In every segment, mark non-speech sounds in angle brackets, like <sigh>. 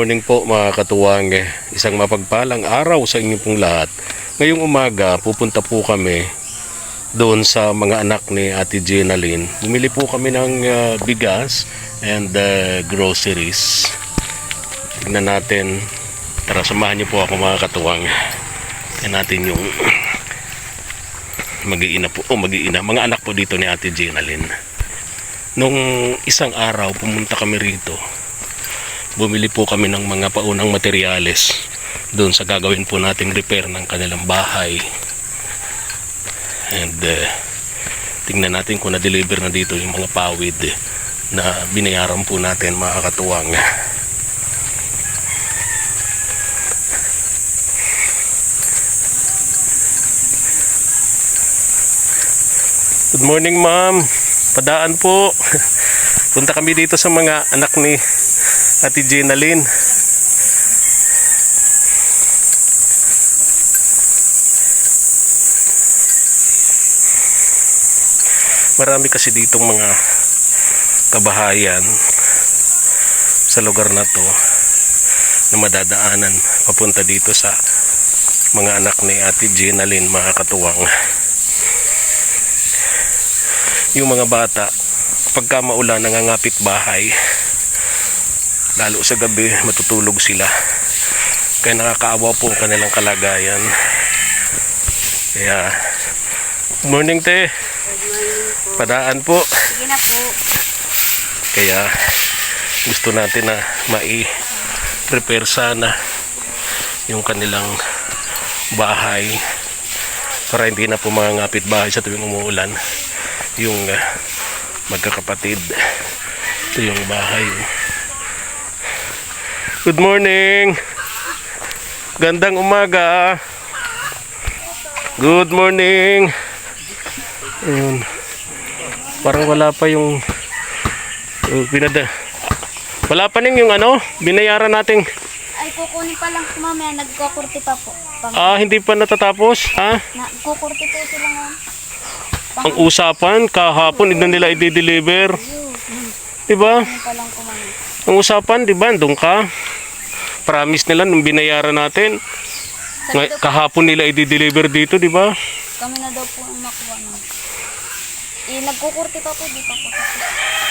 morning po mga katuwang. Isang mapagpalang araw sa inyong pong lahat. Ngayong umaga, pupunta po kami doon sa mga anak ni Ate Jenaline. Bumili po kami ng ah, bigas and ah, groceries. Tignan natin. Tara, samahan niyo po ako mga katuwang. Tignan natin yung mag-iina po, o mag-iina, mga anak po dito ni Ate Jenaline. Nung isang araw, pumunta kami rito bumili po kami ng mga paunang materyales doon sa gagawin po nating repair ng kanilang bahay. And uh, tingnan natin kung na-deliver na dito yung mga pawid na binayaran po natin mga katuwang. Good morning ma'am. Padaan po. <laughs> Punta kami dito sa mga anak ni Ate Jenaline. Marami kasi ditong mga kabahayan sa lugar na to na madadaanan papunta dito sa mga anak ni Ate Jenaline mga katuwang. Yung mga bata pagka maulan nangangapit bahay lalo sa gabi matutulog sila. Kaya nakakaawa po ang kanilang kalagayan. Kaya morning te. Padaan po. Sige na po. kaya gusto natin na mai-prepare sana yung kanilang bahay para hindi na po mangangapit bahay sa tuwing umuulan yung uh, magkakapatid. Ito yung bahay good morning gandang umaga good morning ayun parang wala pa yung uh, binada wala pa ning yung ano binayaran nating Ay, kukunin pa lang mamaya. Nagkukurti pa po. Pang, ah hindi pa natatapos ha Nagkukurti po sila ngayon. ang usapan kahapon hindi nila i-deliver diba Kukunin pa lang mamaya. Ang usapan diba doon ka promise nila nung binayaran natin Ngay- kahapon nila i-deliver dito diba kami na daw po ang makuha ng... Eh, nagkukurti pa po. Di pa po.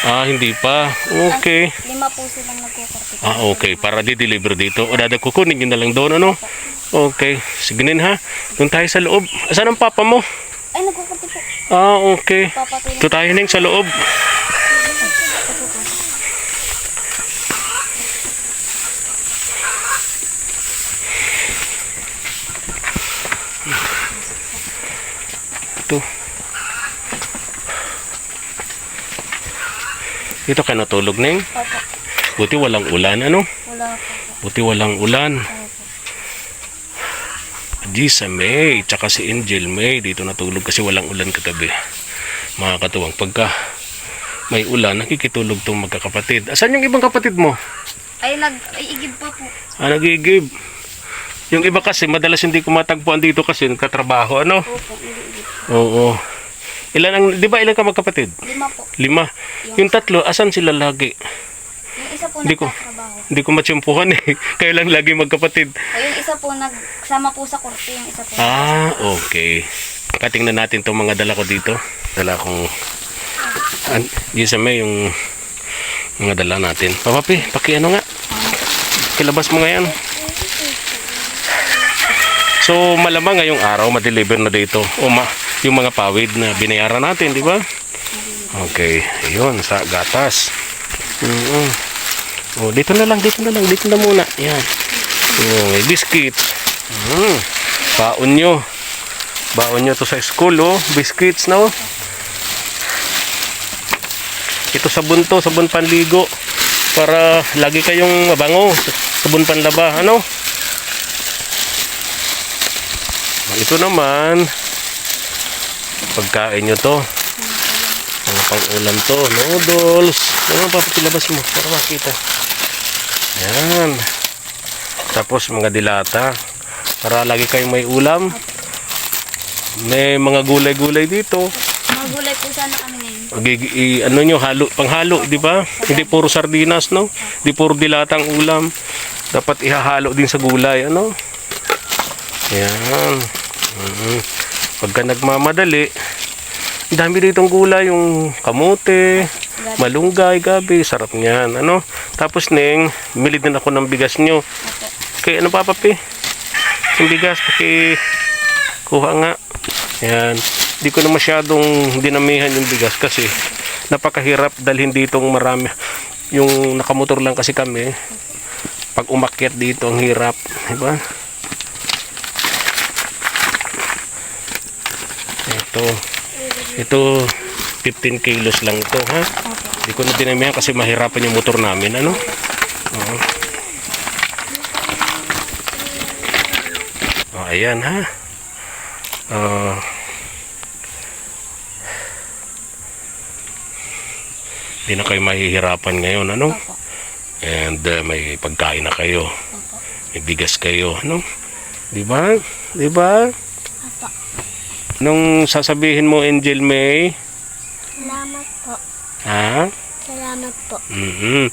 ah hindi pa okay Lima po silang nagkukurti. Ah, okay. Para di-deliver dito. O dada kukunin yun na lang doon, ano? Okay. Sige nin ha. Doon tayo sa loob. Asan ang papa mo? Ay, nagkukurti po. Ah, okay. Papatuloy. Ito tayo ning sa loob. Ito. Dito ka natulog, Neng. Opo. Buti walang ulan, ano? Wala po. Buti walang ulan. Opo. Di sa May, tsaka si Angel May dito natulog kasi walang ulan kagabi. Mga katuwang, pagka may ulan, nakikitulog tong magkakapatid. Asan yung ibang kapatid mo? Ay, nag... Ay, igib pa po. Ah, nagigib. Yung iba kasi, madalas hindi ko matagpuan dito kasi katrabaho, ano? Opo, hindi. Oo. Ilan ang, di ba ilan ka magkapatid? Lima po. Lima. Yung tatlo, asan sila lagi? Yung isa po Hindi ko- nagtatrabaho. Hindi ko matsimpuhan eh. <laughs> Kayo lang lagi magkapatid. Ay, yung isa po nagsama po sa kurti. Yung isa po. Ah, okay. Katingnan natin itong mga dala ko dito. Dala kong... An, yun sa may yung mga dala natin. Papapi, paki ano nga. Kilabas mo ngayon. So, malamang ngayong araw, ma-deliver na dito. O ma, yung mga pawid na binayaran natin, di ba? Okay, ayun, sa gatas. mm Oh, dito na lang, dito na lang, dito na muna. Yan. Oh, may biscuit. Mm. Baon nyo. Baon nyo to sa school, oh. Biscuits, no? Ito sabon to, sabon panligo. Para lagi kayong mabango. Sabon panlaba, ano? Ito naman, pagkain nyo to. Mga pang-ulam to, noodles. Ano pa pilabas mo para makita. Yan. Tapos mga dilata. Para lagi kayong may ulam. May mga gulay-gulay dito. Mga gulay po sana kami ngayon. I- ano nyo, halo, panghalo, di ba? Hindi puro sardinas, no? Hindi puro dilatang ulam. dapat ihahalo din sa gulay, ano? Yan. Mm. Pagka nagmamadali, ang dami ditong gulay, yung kamote, malunggay, gabi, sarap niyan, ano? Tapos neng, bili din ako ng bigas nyo. Opo. Kaya ano pa papi? Yung bigas, paki kuha nga. Yan. Di ko na masyadong dinamihan yung bigas kasi napakahirap dalhin ditong marami. Yung nakamotor lang kasi kami, pag umakyat dito, ang hirap. Diba? Ito. Ito, 15 kilos lang to, ha? Hindi ko na dinamihan kasi mahirapan yung motor namin, ano? Oo. Oh, ayan, ha? Ah. Hindi na kayo mahihirapan ngayon, ano? And uh, may pagkain na kayo. May bigas kayo, ano? Di ba? Di ba? Nung sasabihin mo, Angel May, Salamat po. ha? Salamat po. Mm-hmm.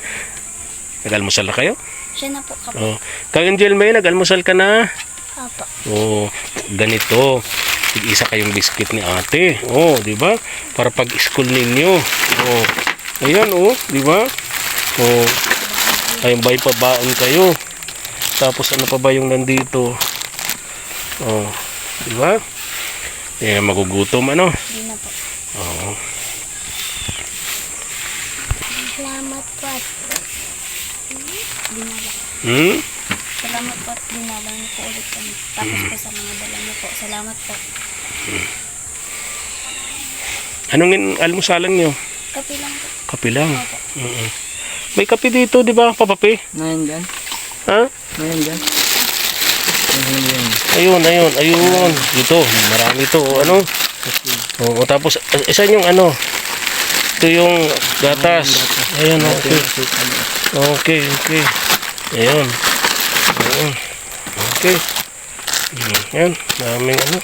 Nag-almusal na kayo? Siya na po kapo. Oh. Kay Angel May, nag-almusal ka na? Opo. Oh, ganito. Tig-isa kayong biscuit ni ate. Oh, di ba? Para pag school ninyo. Oh. Ayan, oh, di ba? Oh. Ayun ba ipabaon kayo? Tapos ano pa ba yung nandito? Oh, di ba? Eh, magugutom ano? Hindi na po. Oo. Salamat po. Dinala. Hmm? Salamat po at dinala niyo po ulit kami. Tapos po sa mga dala niyo po. Salamat po. Anong in- almusalan nyo? Kape lang po. Kape lang. Opo. Mm-mm. May kape dito, di ba, papapi? Ngayon dyan? Ha? Ngayon dyan? Dyan. Ayun, ayun, ayun. Ito, marami to. Ano? Oo, tapos, eh, isa yung ano? Ito yung gatas. Ayun, okay. Okay, okay. Ayun. Ayun. Okay. Yan, daming ano.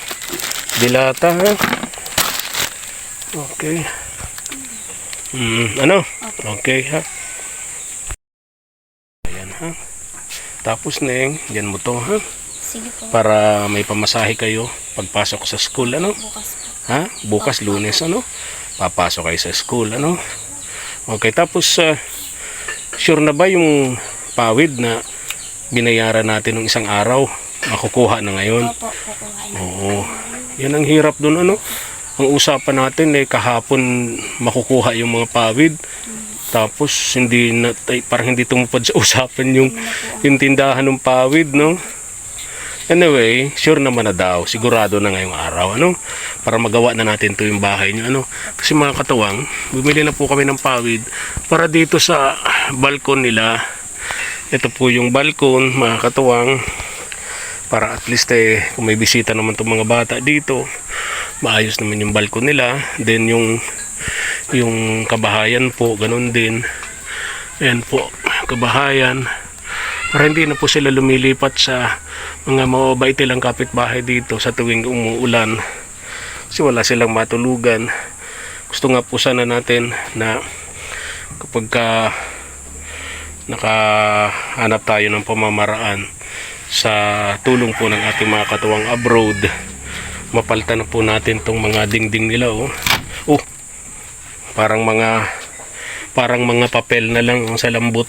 Dilata, ha? Okay. Mm, ano? Okay, ha? Ayan, ha? Tapos, Neng, yan mo to, ha? Sige po. para may pamasahe kayo pagpasok sa school ano? Bukas po. ha? Bukas lunes ano? Papasok kayo sa school ano? Okay tapos ah, sure na ba yung pawid na binayaran natin ng isang araw? Makukuha na ngayon? Opo, na. oo. Yan ang hirap dun ano? Ang usapan natin eh kahapon makukuha yung mga pawid. Tapos hindi na ay, parang hindi tumupad sa <laughs> usapan yung yung tindahan ng pawid no Anyway, sure naman na daw. Sigurado na ngayong araw, ano? Para magawa na natin to yung bahay nyo, ano? Kasi mga katuwang, bumili na po kami ng pawid para dito sa balkon nila. Ito po yung balkon, mga katuwang. Para at least eh, kung may bisita naman itong mga bata dito, maayos naman yung balkon nila. Then yung yung kabahayan po, ganun din. Ayan po, kabahayan para hindi na po sila lumilipat sa mga mababait nilang kapitbahay dito sa tuwing umuulan. Kasi wala silang matulugan. Gusto nga po sana natin na kapag ka nakahanap tayo ng pamamaraan sa tulong po ng ating mga katuwang abroad mapalitan na po natin tong mga dingding nila oh. oh parang mga parang mga papel na lang ang sa lambot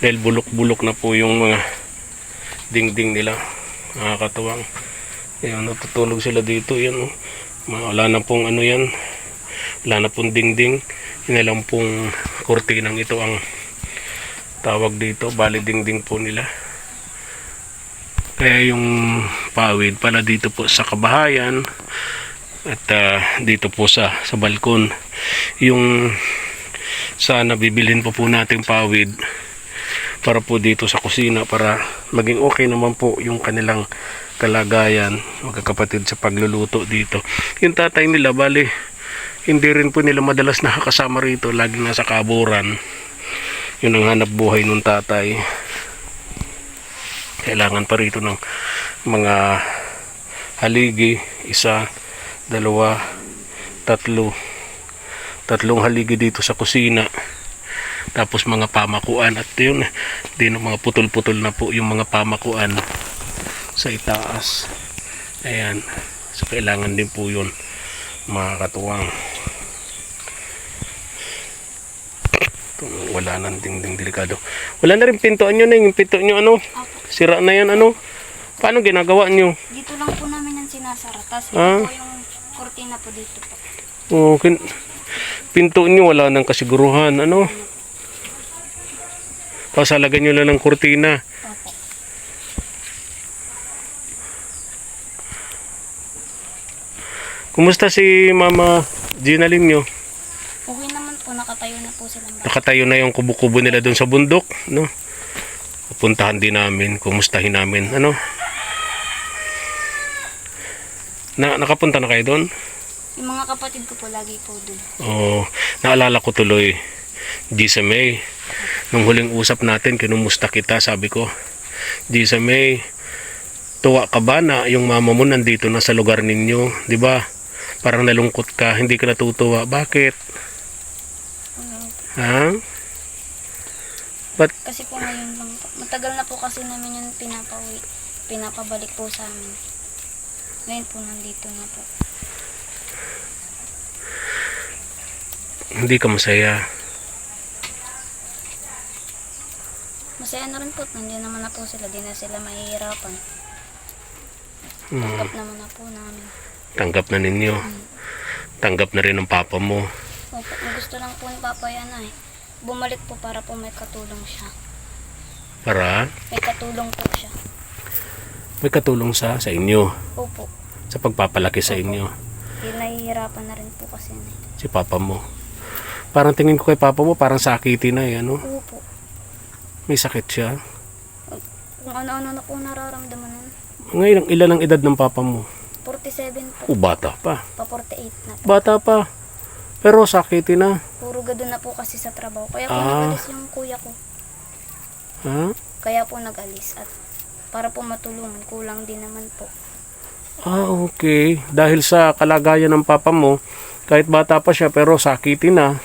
dahil bulok-bulok na po yung mga dingding nila. Nakakatuwang yan natutulog sila dito yan oh. Wala na pong ano yan. Wala na pong dingding. Yun pong kurtinang ito ang tawag dito. Bali dingding po nila. Kaya yung pawid pala dito po sa kabahayan at ah, dito po sa sa balkon. Yung sana bibilhin po po natin pawid para po dito sa kusina para maging okay naman po yung kanilang kalagayan magkakapatid sa pagluluto dito. Yung tatay nila bali hindi rin po nila madalas nakakasama rito laging nasa kaburan. Yun ang hanap buhay nung tatay. Kailangan pa rito ng mga haligi isa, dalawa tatlo. Tatlong haligi dito sa kusina Tapos mga pamakuan at yun, din mga putol-putol na po yung mga pamakuan sa itaas. Ayan. So kailangan din po yun mga katuwang. Wala nang dingding delikado. Wala na rin pintuan nyo na yung pinto nyo ano. Sira na yan ano. Paano ginagawa nyo? Dito lang po namin yan sinasara. Tapos Ah. po yung kurtina po dito po. Oh, kin pinto nyo wala nang kasiguruhan ano. Pasalagan nyo lang ng kurtina. Opo. Kumusta si Mama Gina nyo? Okay naman po, nakatayo na po sila. Nakatayo na yung kubo-kubo nila doon sa bundok, no? Pupuntahan din namin, kumustahin namin, ano? Na nakapunta na kayo doon? Yung mga kapatid ko po lagi po dun. Oo, naalala ko tuloy, Gisa May, nung huling usap natin, kinumusta kita, sabi ko, Gisa May, tuwa ka ba na yung mama mo nandito na sa lugar ninyo, di ba? Parang nalungkot ka, hindi ka natutuwa. Bakit? Ha? Ba't Kasi po ngayon lang po. Matagal na po kasi namin yung pinapawi, pinapabalik po sa amin. Ngayon po nandito na po. hindi ka masaya? Masaya na rin po. Nandiyan naman na po sila. Di na sila mahihirapan. Hmm, Tanggap naman na po namin. tanggap na ninyo. Tanggap na rin ng papa mo. Opo, gusto lang po ni Papa yan ay bumalik po para po may katulong siya. Para May katulong po siya. may katulong sa sa inyo. Opo. Sa pagpapalaki sa inyo. Di nahihirapan na rin po kasi yan. eh. Si papa mo. Parang tingin ko kay papa mo, parang sakiti na eh, ano? Opo. May sakit siya. Kung ano-ano na po nararamdaman nun. Ngayon, ilan ang edad ng papa mo? 47 po. O, bata pa. Pa 48 na po. Bata pa. Pero sakiti na. Puro gado na po kasi sa trabaho. Kaya po Ah. nag-alis yung kuya ko. Ha? Kaya po nag-alis. At para po matulungan, kulang din naman po. Ah, okay. Dahil sa kalagayan ng papa mo, kahit bata pa siya pero sakiti na.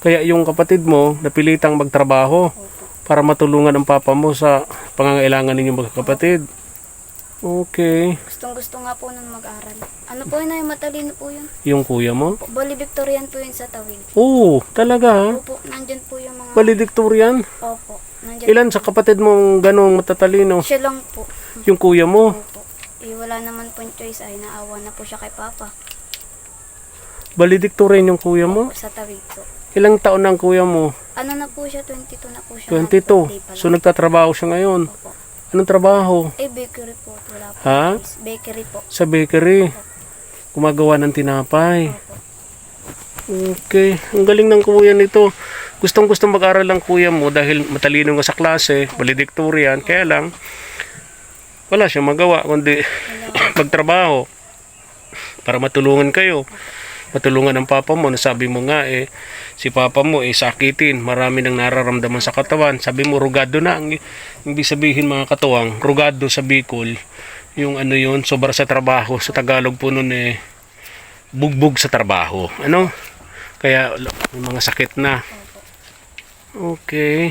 Kaya yung kapatid mo, napilitang magtrabaho Opo. Para matulungan ang papa mo sa pangangailangan ninyong magkakapatid. Okay. Gustong gusto nga po nun mag-aral. Ano po yun ay matalino po yun. Yung kuya mo? Victorian po yun sa tawid. Oo, talaga ha? Opo, nandyan po yung mga... Valedictorian? Opo, nandyan. Ilan sa kapatid mong ganong matatalino? Siya lang po. Yung kuya mo? Opo. Eh, wala naman po choice ay naawa na po siya kay Papa. Valedictorian yung kuya mo? Sa tawid po. Ilang taon na ang kuya mo? Ano na po siya? 22 na po siya. 22. So nagtatrabaho siya ngayon. Opo. Anong trabaho? Eh, bakery po. Wala po. Ha? Bakery po. Sa bakery. Gumagawa ng tinapay. Opo. Okay. Ang galing ng kuya nito. Gustong gustong mag-aral ang kuya mo dahil matalino nga sa klase, valedictorian. Kaya lang, wala siyang magawa kundi <clears throat> magtrabaho para matulungan kayo. Matulungan ng papa mo. Nasabi mo nga eh, si papa mo eh sakitin. Marami nang nararamdaman sa katawan. Sabi mo rugado na. Ang ibig sabihin mga katuwang, rugado sa Bicol. Yung ano yun, sobra sa trabaho. Sa Tagalog po nun eh, bugbog sa trabaho. Ano? Kaya may mga sakit na. Okay.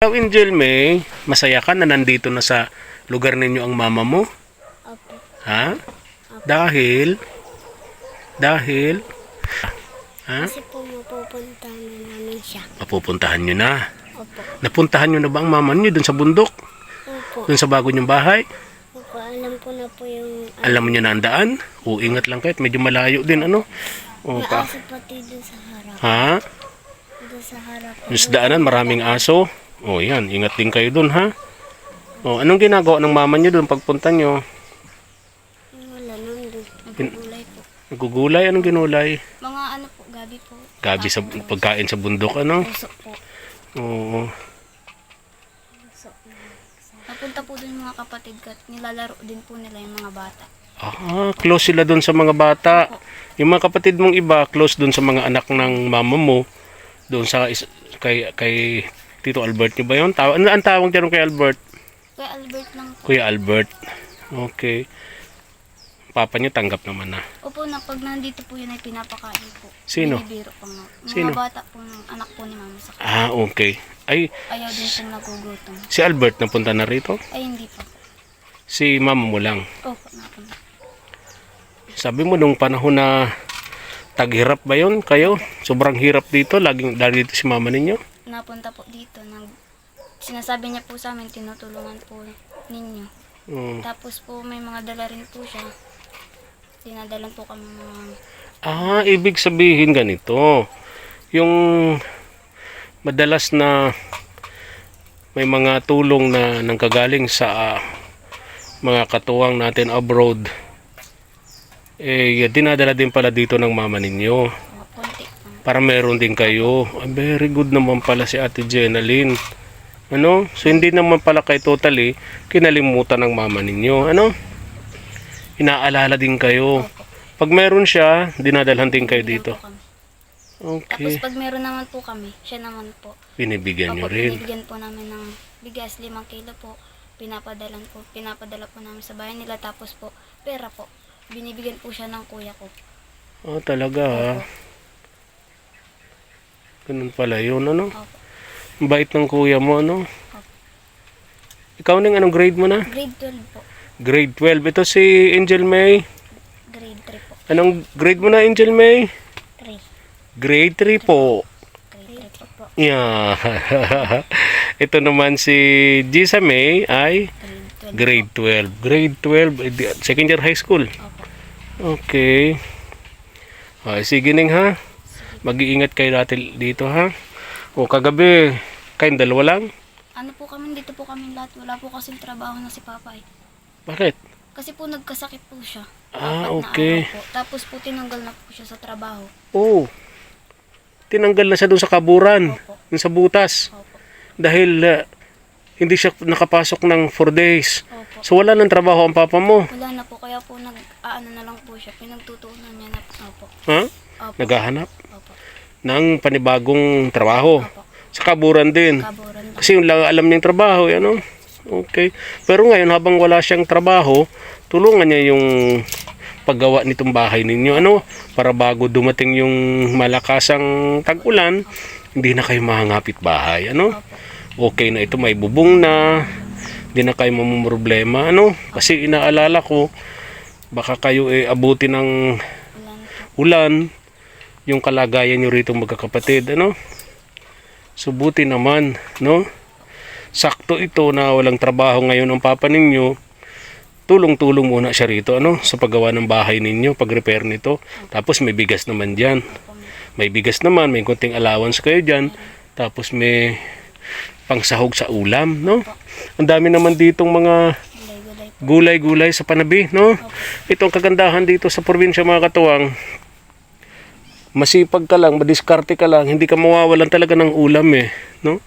Ikaw, Angel May, masaya ka na nandito na sa lugar ninyo ang mama mo? Opo. Ha? Dahil? Dahil? Ha? Kasi po mapupuntahan namin siya. Mapupuntahan nyo na. Opo. Napuntahan nyo na ba ang mama nyo dun sa bundok? Opo. Dun sa bago nyong bahay? Opo, alam ko na po yung Alam mo nyo na ang daan? O, ingat lang kahit medyo malayo din, ano? O, pa. pati doon sa harap. Ha? Doon sa harap. Yung sa daanan, maraming aso. O, yan. Ingat din kayo dun, ha? O, anong ginagawa ng mama nyo dun pagpunta nyo? Wala nun doon. Nagugulay? Anong ginulay? Mga ano po, gabi po. Gabi sa pagkain sa bundok, ano? Puso po. Oo. Napunta po yung mga kapatid ko at nilalaro din po nila yung mga bata. Ah, close sila doon sa mga bata. Yung mga kapatid mong iba, close doon sa mga anak ng mama mo. Doon sa is- kay kay Tito Albert niyo ba 'yon? Taw ano ang tawag diyan kay Albert? Kaya Albert lang. Kuya Albert. Okay. Papa niyo tanggap naman na. Opo na pag nandito po yun ay pinapakain po. Sino? Binibiro po nga. Mga Sino? bata po ng anak po ni mama sa Ah, okay. Ay, Ayaw din pong nagugutom. si Albert napunta na rito? Ay hindi pa po. Si mama mo lang. Opo napunta. Sabi mo nung panahon na taghirap ba yon kayo? Sobrang hirap dito, laging dahil dito si mama ninyo. Napunta po dito. Nag, sinasabi niya po sa amin, tinutulungan po ninyo. Mm. Tapos po may mga dala rin po siya. Dinadalan po kami mga Ah, ibig sabihin ganito. Yung madalas na may mga tulong na nanggagaling sa ah, mga katuwang natin abroad. Eh, dinadala din pala dito ng mama ninyo. para meron din kayo. Ah, very good naman pala si Ate Jenalyn. Ano? So hindi naman pala kayo totally kinalimutan ng mama ninyo. Ano? Inaalala din kayo. Pag meron siya, dinadalhan din kayo dito. Okay. Tapos pag meron naman po kami, siya naman po. Binibigyan nyo Opo, rin. binibigyan po namin ng bigas, limang kilo po. Pinapadalan po, pinapadala po namin sa bahay nila. Tapos po, pera po. Binibigyan po siya ng kuya ko. Oh, talaga ha. Ganun pala yun, ano? Opo. Ang Bait ng kuya mo, ano? Ikaw ning anong grade mo na? Grade 12 po. Grade 12. Ito si Angel May. Grade 3 po. Anong grade mo na, Angel May? 3. Grade 3 po. Grade 3 po. Yeah. <laughs> Ito naman si Gisa May ay Grade 12 grade 12. Grade 12, eh, second year high school. Okay. Ay, sige ning ha. Mag-iingat kayo dati dito ha. O kagabi, kayong dalawa lang? Ano po kami, dito po kami lahat. Wala po kasing trabaho na si Papa eh. Bakit? Kasi po nagkasakit po siya. Ah, Apat na okay. araw po. Tapos po tinanggal na po siya sa trabaho. Oh. Tinanggal na siya doon sa kaburan, Opo. dun sa butas. Opo. Dahil ah, hindi siya nakapasok ng 4 days. Opo. So wala nang trabaho ang papa mo. Wala na po. Kaya po nag, aano na lang po siya. Pinagtutuunan niya na. Opo. Ha? Opo. Naghahanap Opo. ng panibagong trabaho. Opo. Sa kaburan din. Kaburan lang. Kasi yung lang alam niyang trabaho, yan o. Okay. Pero ngayon, habang wala siyang trabaho, tulungan niya yung paggawa nitong bahay ninyo. Ano? Para bago dumating yung malakasang tag-ulan, hindi na kayo mahangapit bahay. Ano? Okay na ito, may bubong na. Hindi na kayo mamumroblema. Ano? Kasi inaalala ko, baka kayo eh, abuti ng ulan yung kalagayan nyo rito magkakapatid ano so buti naman no sakto ito na walang trabaho ngayon ang papa ninyo tulong-tulong muna siya rito ano sa paggawa ng bahay ninyo pag-repair nito tapos may bigas naman diyan may bigas naman may konting allowance kayo diyan tapos may pangsahog sa ulam no ang dami naman ditong mga Gulay-gulay sa panabi, no? Ito ang kagandahan dito sa probinsya mga katuwang. Masipag ka lang, madiskarte ka lang, hindi ka mawawalan talaga ng ulam eh, no?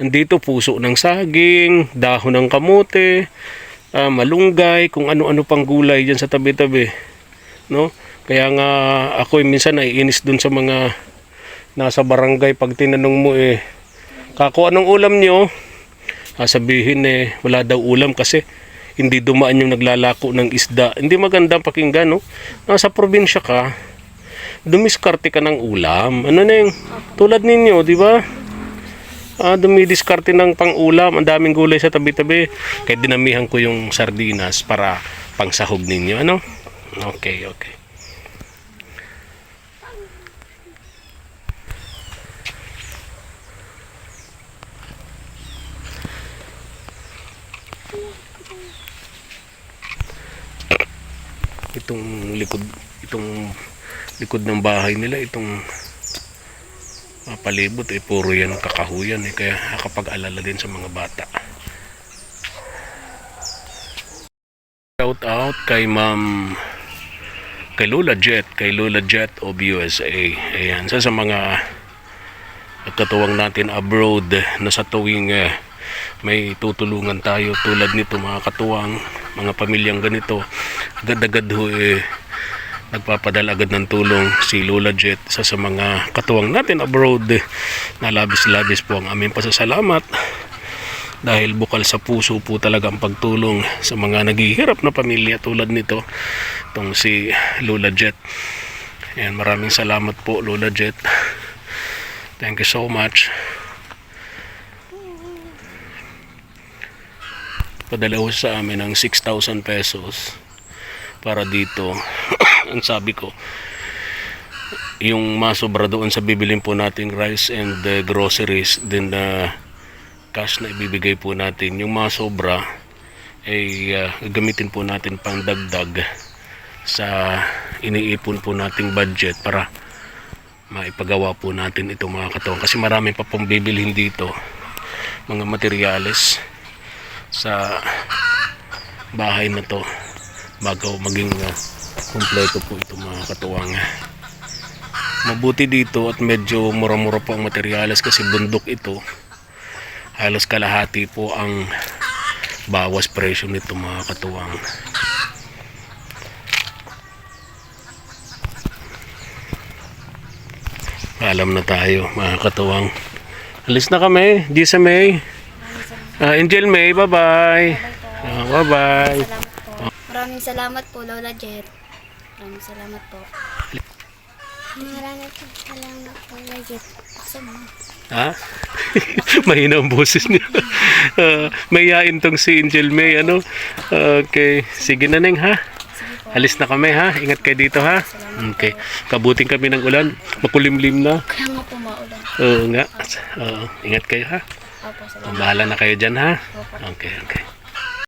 Andito puso ng saging, dahon ng kamote, ah, malunggay, kung ano-ano pang gulay diyan sa tabi-tabi, no? Kaya nga ako minsan naiinis dun sa mga nasa barangay pag tinanong mo eh, kako anong ulam nyo? sabihin eh, wala daw ulam kasi hindi dumaan yung naglalako ng isda. Hindi magandang pakinggan, no? Nasa probinsya ka, dumiskarte ka ng ulam. Ano na yung, tulad ninyo, di ba? Ah, dumidiskarte ng pang-ulam. Ang daming gulay sa tabi-tabi. Kaya dinamihan ko yung sardinas para pangsahog ninyo, ano? Okay, okay. itong likod itong likod ng bahay nila itong uh, palibot eh puro yan kakahuyan eh kaya nakapag-alala din sa mga bata. Shout out kay ma'am kay Lola Jet kay Lola Jet of USA ayan sa mga katuwang natin abroad na sa tuwing eh, may tutulungan tayo tulad nito mga katuwang mga pamilyang ganito. Agad-agad ho eh nagpapadala agad ng tulong si Lola Jet sa sa mga katuwang natin abroad. Na labis-labis po ang aming pasasalamat dahil bukal sa puso po talaga ang pagtulong sa mga naghihirap na pamilya tulad nito itong si Lola Jet. Ayan, maraming salamat po Lola Jet. Thank you so much. Padala sa amin ng 6,000 pesos para dito <coughs> ang sabi ko yung masobra doon sa bibilin po nating rice and uh, groceries din na cash na ibibigay po natin. Yung masobra ay uh, gamitin po natin pang dagdag sa iniipon po nating budget para maipagawa po natin itong mga katawan. Kasi marami pa pong bibilhin dito mga materyales sa bahay na to bago maging uh, kumpleto po itong mga katuwang. Mabuti dito at medyo mura-mura po ang materyales kasi bundok ito. Halos kalahati po ang bawas presyo nito mga katuwang. Alam na tayo mga katuwang. Alis na kami Gisa May. Ah, Angel May bye bye bye bye Salamat po. Maraming salamat po, Lola Jet. Maraming salamat po. Maraming salamat po, Jet. Ha? <laughs> Mahina ang boses niya. <laughs> uh, mayayain tong si Angel May, ano? Okay. Sige na, Neng, ha? Alis na kami, ha? Ingat kayo dito, ha? Okay. Kabuting kami ng ulan. Makulimlim na. Kaya nga po maulan. Oo nga. Oo. ingat kayo, ha? Opo, salamat Bahala na kayo dyan, ha? Okay, okay.